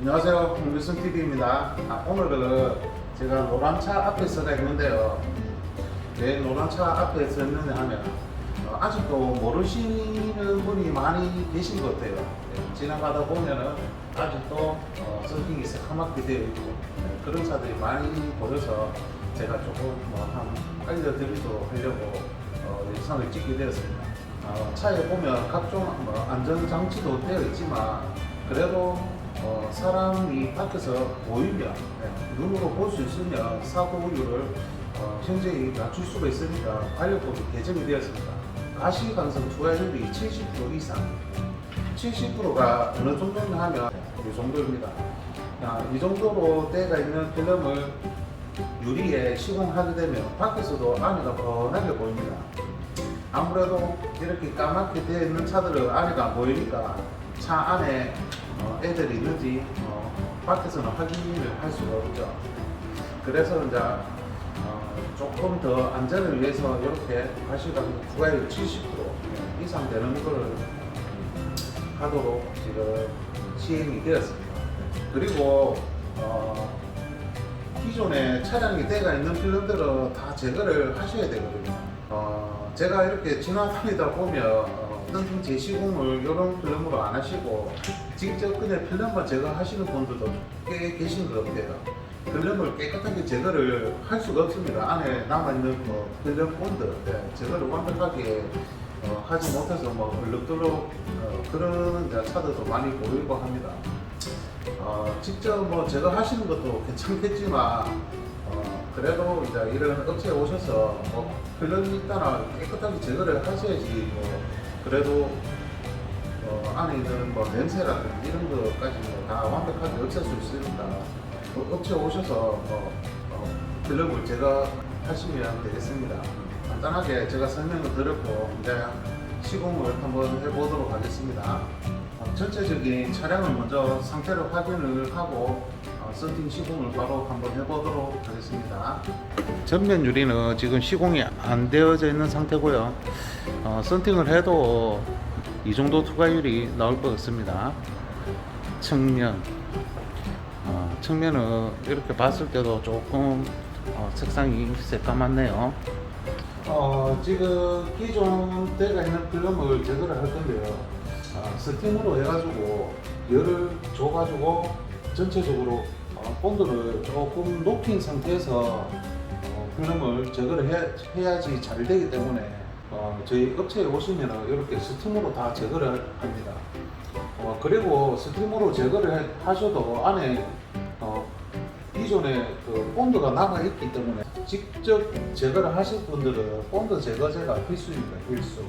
안녕하세요. 홍규승 TV입니다. 아, 오늘은 제가 노란차 앞에 서가 있는데요. 왜 노란차 앞에 서 있느냐 하면 어, 아직도 모르시는 분이 많이 계신 것 같아요. 네, 지나가다 보면은 아직도 어, 서핑이 새까맣게 되어 있고 네, 그런 차들이 많이 보여서 제가 조금 뭐한 알려드리도록 하려고 어, 영상을 찍게 되었습니다. 어, 차에 보면 각종 뭐 안전장치도 되어 있지만 그래도 어, 사람이 밖에서 보이면 네, 눈으로 볼 수 있으면 사고 우려를 어, 현저히 낮출 수가 있으니까 알력법이 개정이 되었습니다. 가시 강성 투하율이 70% 이상 70%가 어느 정도냐 하면 이 정도입니다. 아, 이 정도로 때가 있는 필름을 유리에 시공하게 되면 밖에서도 안에가 뻔하게 보입니다. 아무래도 이렇게 까맣게 되어 있는 차들은 안에가 안 보이니까 차 안에 어, 애들이 있는지 어, 밖에서는 확인을 할 수가 없죠. 그래서 이제 어, 조금 더 안전을 위해서 이렇게 가시가 부가율 70% 이상 되는 걸 하도록 지금 시행이 되었습니다. 그리고 어, 기존에 차량이 대가 있는 필름들은 다 제거를 하셔야 되거든요. 어, 제가 이렇게 지나다니다 보면 어, 뜬 재시공을 이런 필름으로 안 하시고 직접 그냥 필름만 제거하시는 분들도 꽤 계신 것 같아요. 필름을 깨끗하게 제거를 할 수가 없습니다. 안에 남아있는 뭐 필름 본드 네, 제거를 완벽하게 어, 하지 못해서 뭐 얼룩덜룩 어, 그런 차들도 많이 보이고 합니다. 어, 직접 뭐 제가 하시는 것도 괜찮겠지만 어, 그래도 이제 이런 업체에 오셔서 뭐 필름이 있다나 깨끗하게 제거를 하셔야지 뭐 그래도 어, 안에 있는 뭐 냄새라든지 이런 것까지 뭐다 완벽하게 없앨 수 있으니까 뭐 업체 오셔서 뭐 어, 필름을 제거하시면 되겠습니다. 간단하게 제가 설명을 드렸고 이제 시공을 한번 해보도록 하겠습니다. 어, 전체적인 차량을 먼저 상태를 확인을 하고 어, 썬팅 시공을 바로 한번 해보도록 하겠습니다. 전면 유리는 지금 시공이 안 되어져 있는 상태고요. 어, 썬팅을 해도 이 정도 투과율이 나올 것 같습니다. 측면, 어, 측면은 이렇게 봤을 때도 조금 어, 색상이 새까맣네요. 어, 지금 기존 때가 있는 필름을 제거를 할 건데요. 아, 스팀으로 해가지고 열을 줘가지고 전체적으로 어, 본드를 조금 높인 상태에서 어, 필름을 제거를 해, 야지 잘 되기 때문에 어, 저희 업체에 오시면 이렇게 스팀으로 다 제거를 합니다. 어, 그리고 스팀으로 제거를 해- 하셔도 안에 어, 기존에 그 본드가 남아 있기 때문에 직접 제거를 하실 분들은 본드 제거제가 필수입니다. 필수.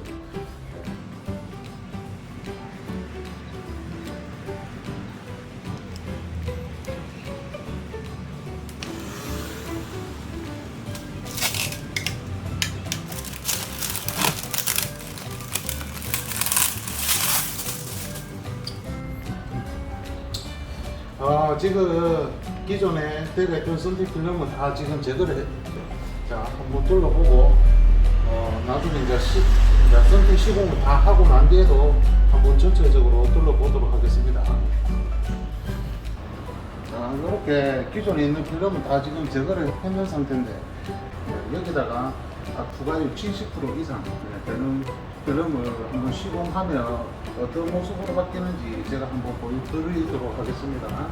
아 지금 기존에 있던 썬팅 필름은 다 지금 제거를 했. 자 한번 둘러보고 어 나중에 이제 시, 이제 썬팅 시공을 다 하고 난 뒤에도 한번 전체적으로 둘러보도록 하겠습니다. 자 이렇게 기존에 있는 필름은 다 지금 제거를 했는 상태인데 네, 여기다가 부가율 70% 이상 네, 되는 필름을 한번 시공하면 어떤 모습으로 바뀌는지 제가 한번 보여드리도록 하겠습니다.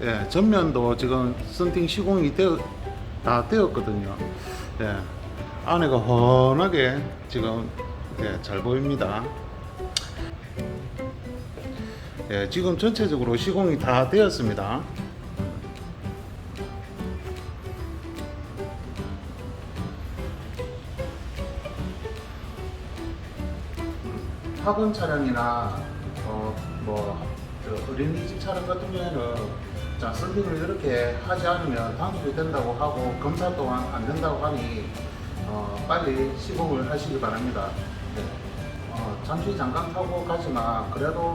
예, 전면도 지금 썬팅 시공이 되어, 다 되었거든요. 예, 안에가 훤하게 지금 예, 잘 보입니다. 예, 지금 전체적으로 시공이 다 되었습니다. 학원 차량이나 어, 뭐저 어린이집 차량 같은 경우에는 자 썬팅을 이렇게 하지 않으면 단속이 된다고 하고 검사 또한 안 된다고 하니 어, 빨리 시공을 하시기 바랍니다. 네. 어, 잠시 잠깐 타고 가지만 그래도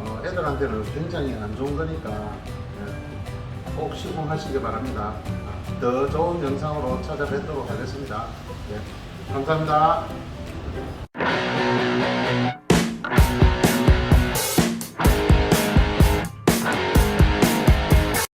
어, 애들한테는 굉장히 안 좋은 거니까 네. 꼭 시공하시기 바랍니다. 더 좋은 영상으로 찾아뵙도록 하겠습니다. 네. 감사합니다.